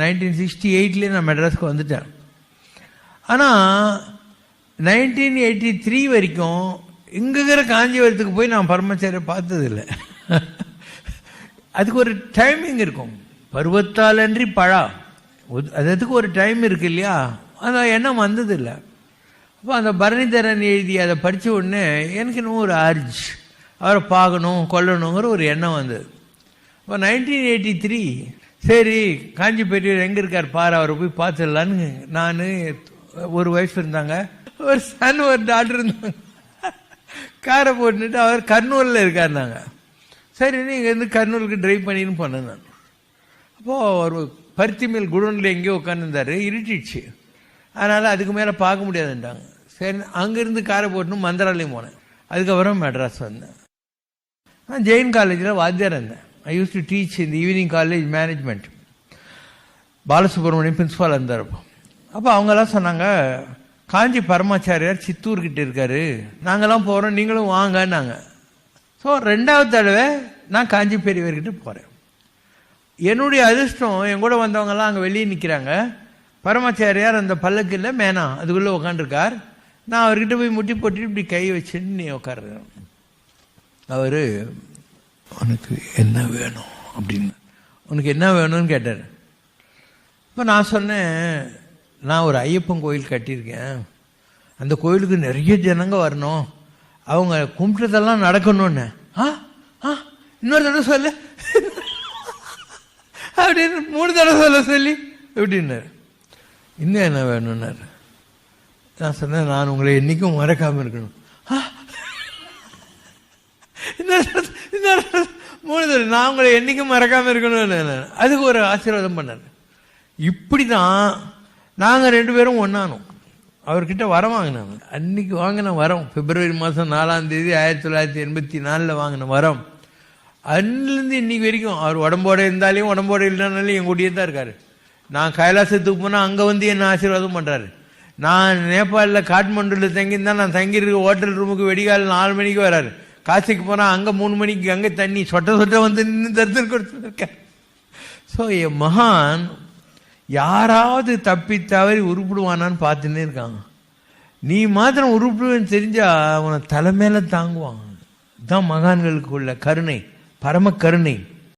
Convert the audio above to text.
Nineteen sixty எயிட்லேயே நான் மெட்ராஸ்க்கு வந்துட்டேன். ஆனால் நைன்டீன் எயிட்டி த்ரீ வரைக்கும் இங்கே இருக்கிற காஞ்சிபுரத்துக்கு போய் நான் பரமச்சாரியை பார்த்ததில்லை. அதுக்கு ஒரு டைமிங் இருக்கும். பருவத்தாலன்றி பழா. அது அதுக்கு ஒரு டைம் இருக்கு இல்லையா? அந்த எண்ணம் வந்ததில்லை. அப்போ அந்த பரணிதரன் எழுதி அதை படித்த உடனே எனக்கு இன்னும் ஒரு அர்ஜ் அவரை பார்க்கணும் கொல்லணுங்கிற ஒரு எண்ணம் வந்தது. இப்போ நைன்டீன் எயிட்டி த்ரீ சரி காஞ்சி பெரியவர் எங்கே இருக்கார்? பாரு அவரை போய் பார்த்துடலான்னு நான் ஒரு ஒய்ஃப் இருந்தாங்க. ஒரு சன் ஒரு டாக்டர் இருந்தாங்க. காரை போட்டுட்டு அவர் கர்னூலில் இருக்காருனாங்க சரி நீங்கள் இருந்து கர்னூலுக்கு ட்ரைவ் பண்ணின்னு போனேன் நான். அப்போது ஒரு பருத்தி மேல் குடோனில் எங்கேயோ உட்காந்துருந்தாரு இருட்டிடுச்சு. அதனால் அதுக்கு மேலே பார்க்க முடியாதுன்றாங்க. சரி அங்கேருந்து காரை போட்டுன்னு மந்திராலயம் போனேன். அதுக்கப்புறம் மெட்ராஸ் வந்தேன். நான் ஜெயின் காலேஜில் வாத்தியார் இருந்தேன். ஐ யூஸ் டு டீச் இந்த evening college management Balasubramaniam principal இருந்தார் அப்போ அப்போ அவங்கெல்லாம் சொன்னாங்க காஞ்சி பரமாச்சாரியார் சித்தூர்கிட்ட இருக்காரு. நாங்கெல்லாம் போகிறோம் நீங்களும் வாங்கன்னாங்க. ஸோ ரெண்டாவது தடவை நான் காஞ்சி பெரியவர்கிட்ட போகிறேன் என்னுடைய அதிர்ஷ்டம் என் கூட வந்தவங்கெல்லாம் அங்கே வெளியே நிற்கிறாங்க பரமாச்சாரியார் அந்த பல்லக்கு இல்லை மேனா அதுக்குள்ளே உட்காந்துருக்கார் நான் அவர்கிட்ட போய் முட்டி போட்டு இப்படி கை வச்சுன்னு நீ உட்காருறேன் அவர் உனக்கு என்ன வேணும் அப்படின்னு. உனக்கு என்ன வேணும்னு கேட்டார். இப்போ நான் சொன்னேன் நான் ஒரு ஐயப்பன் கோயில் கட்டியிருக்கேன். அந்த கோயிலுக்கு நிறைய ஜனங்க வரணும். அவங்க கும்பிட்டதெல்லாம் நடக்கணும்னு. ஆ? ஆ? இன்னொரு தடவை சொல்லு. அப்படின்னு மூணு தடவை சொல்ல சொல்லி எப்படின்னாரு. இன்னும் என்ன வேணும்னாரு. நான் சொன்னேன் நான் உங்களை என்றைக்கும் மறக்காமல் இருக்கணும். ஆ இன்னொரு தடவை- மூணு தடவை நான் உங்களை என்றைக்கும் மறக்காமல் இருக்கணும்னு அதுக்கு ஒரு ஆசீர்வாதம் பண்ணார். இப்படி தான் நாங்கள் ரெண்டு பேரும் ஒன்றானோம் அவர்கிட்ட வரம் வாங்கினாங்க அன்னைக்கு வாங்கின வரம் பிப்ரவரி மாதம் நாலாம் தேதி ஆயிரத்தி தொள்ளாயிரத்தி எண்பத்தி நாலில் வாங்கின வரம். அன்னிலேருந்து இன்னைக்கு வரைக்கும் அவர் உடம்போட இருந்தாலையும் உடம்போட இல்லைனாலும் என் கூடயே தான் இருக்காரு. நான் கைலாசத்துக்கு போனால் அங்கே வந்து என்ன ஆசீர்வாதம் பண்ணுறாரு நான் நேபாளில் காட்மண்டுவில் தங்கியிருந்தா நான் தங்கியிருக்க ஹோட்டல் ரூமுக்கு வெடிகால் நாலு மணிக்கு வராரு. காசிக்கு போனால் அங்கே மூணு மணிக்கு அங்கே தண்ணி சொட்ட சொட்ட வந்து நின்று தரிசனம் கொடுத்துருக்கேன் ஸோ என் மகான் யாராவது தப்பி தவறி உருப்பிடுவானான்னு பார்த்துன்னே இருக்காங்க. நீ மாத்திரம் உருப்பிடுவேன்னு தெரிஞ்சா அவனை தலை தாங்குவான் தான் மகான்களுக்கு உள்ள கருணை பரம கருணை.